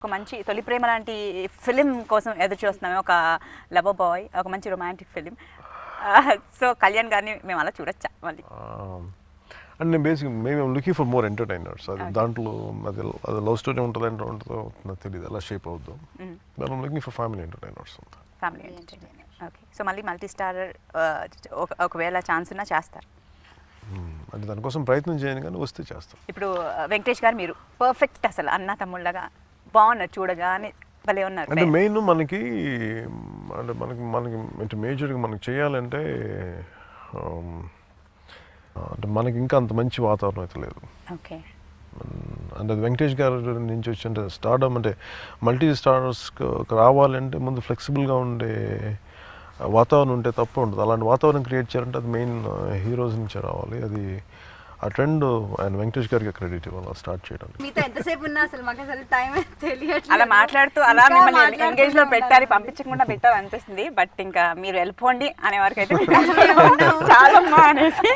ఒక మంచి తొలి ప్రేమ లాంటి ఫిలిం కోసం ఎదురు చూస్తున్నాము ఒక లవ్ బాయ్ ఒక మంచి రొమాంటిక్ ఫిలిం సో కళ్యాణ్ గారిని మేము అలా చూడొచ్చా మళ్ళీ? అండ్ నేను బేసిక్ మేము లుకింగ్ ఫర్ మోర్ ఎంటర్టైనర్స్ అది దాంట్లో అది అది లవ్ స్టోరీ ఉంటుంది అంటే ఉంటుందో నాకు తెలియదు ఎలా షేప్ అవుద్దాం. మనం looking for family entertainers family entertainment okay so మళ్ళీ మల్టీ స్టార్ ఒకవేళ ఛాన్స్ ఉన్నా చేస్తారు. అంటే దానికోసం ప్రయత్నం చేయను కానీ వస్తే చేస్తాం. ఇప్పుడు ఆ, వెంకటేష్ గారు మీరు పర్ఫెక్ట్ అసలు అన్న తమ్ముళ్ళగా బాగున్నారు చూడగానే భలే ఉన్నారు అంటే మెయిన్ మనకి అంటే మనకి మనకి అంటే మేజర్గా మనకి చేయాలంటే um, అంటే మనకి ఇంకా అంత మంచి వాతావరణం అయితే లేదు. ఓకే. అంటే అది వెంకటేష్ గారి నుంచి వచ్చి అంటే స్టార్డమ్ అంటే మల్టీ స్టార్స్ రావాలంటే ముందు ఫ్లెక్సిబుల్గా ఉండే వాతావరణం ఉంటే తప్ప ఉండదు. అలాంటి వాతావరణం క్రియేట్ చేయాలంటే అది మెయిన్ హీరోస్ నుంచే రావాలి. అది ఆ ట్రెండ్ ఆయన వెంకటేష్ గారికి క్రెడిట్ ఇవ్వాలి స్టార్ట్ చేయడానికి? మీతో ఎంతసేపు ఉన్నా అసలు మాకు అసలు టైం తెలియట్లేదు. అలా మాట్లాడుతూ అలా మిమ్మల్ని ఎంగేజ్లో. పెట్టాలి పంపించకుండా పెట్టాలి అనిపిస్తుంది బట్ ఇంకా మీరు వెళ్ళిపోండి అనే వరకు అయితే చాలా అనేసి.